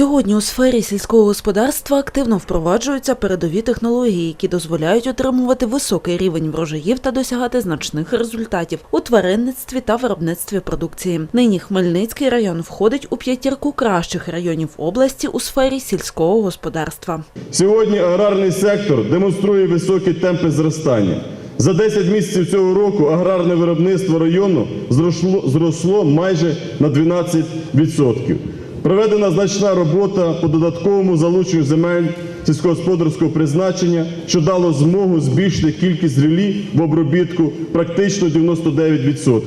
Сьогодні у сфері сільського господарства активно впроваджуються передові технології, які дозволяють отримувати високий рівень врожаїв та досягати значних результатів у тваринництві та виробництві продукції. Нині Хмельницький район входить у п'ятірку кращих районів області у сфері сільського господарства. Сьогодні аграрний сектор демонструє високі темпи зростання. За 10 місяців цього року аграрне виробництво району зросло, майже на 12%. Проведена значна робота по додатковому залученню земель сільськогосподарського призначення, що дало змогу збільшити кількість рілі в обробітку практично 99%.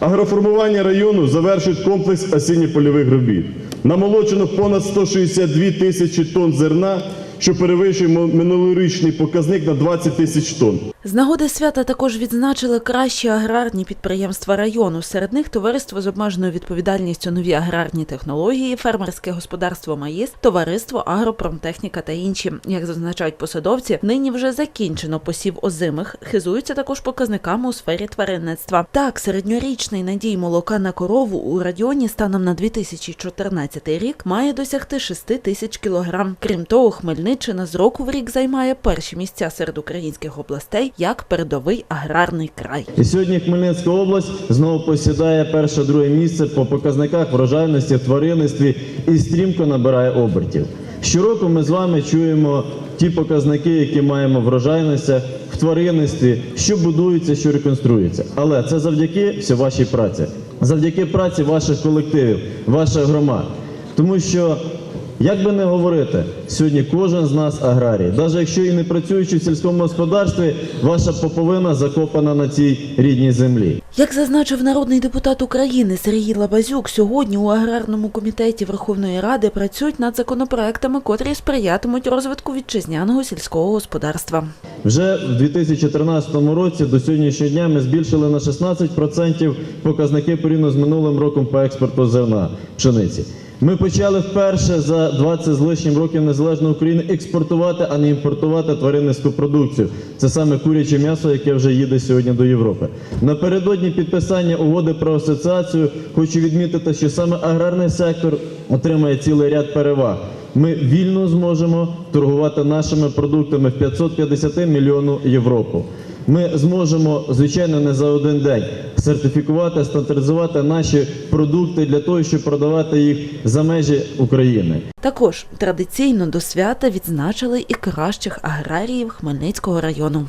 Агроформування району завершують комплекс осінньо-польових робіт. Намолочено понад 162 тисячі тонн зерна, що перевищує минулорічний показник на 20 тисяч тонн. З нагоди свята також відзначили кращі аграрні підприємства району. Серед них товариство з обмеженою відповідальністю нові аграрні технології, фермерське господарство Маїс, товариство Агропромтехніка та інші. Як зазначають посадовці, нині вже закінчено посів озимих. Хизуються також показниками у сфері тваринництва. Так, середньорічний надій молока на корову у районі станом на 2014 рік має досягти 6 тисяч кілограм. Крім того, Хмельниччина з року в рік займає перші місця серед українських областей як передовий аграрний край. І сьогодні Хмельницька область знову посідає перше-друге місце по показниках врожайності в тваринництві і стрімко набирає обертів. Щороку ми з вами чуємо ті показники, які маємо в врожайностях, в тваринництві, що будується, що реконструюється. Але це завдяки всій вашій праці, завдяки праці ваших колективів, ваших громад. Тому що як би не говорити, сьогодні кожен з нас аграрій. Навіть якщо і не працюючи в сільському господарстві, ваша поповина закопана на цій рідній землі. Як зазначив народний депутат України Сергій Лабазюк, сьогодні у аграрному комітеті Верховної Ради працюють над законопроектами, котрі сприятимуть розвитку вітчизняного сільського господарства. Вже в 2013 році до сьогоднішнього дня ми збільшили на 16% показники порівняно з минулим роком по експорту зерна пшениці. Ми почали вперше за 20 з лишнім років незалежної України експортувати, а не імпортувати тваринницьку продукцію. Це саме куряче м'ясо, яке вже їде сьогодні до Європи. Напередодні підписання угоди про асоціацію хочу відмітити, що саме аграрний сектор отримає цілий ряд переваг. Ми вільно зможемо торгувати нашими продуктами в 550 мільйонів Європу. Ми зможемо, звичайно, не за один день сертифікувати, стандартизувати наші продукти для того, щоб продавати їх за межі України. Також традиційно до свята відзначили і кращих аграріїв Хмельницького району.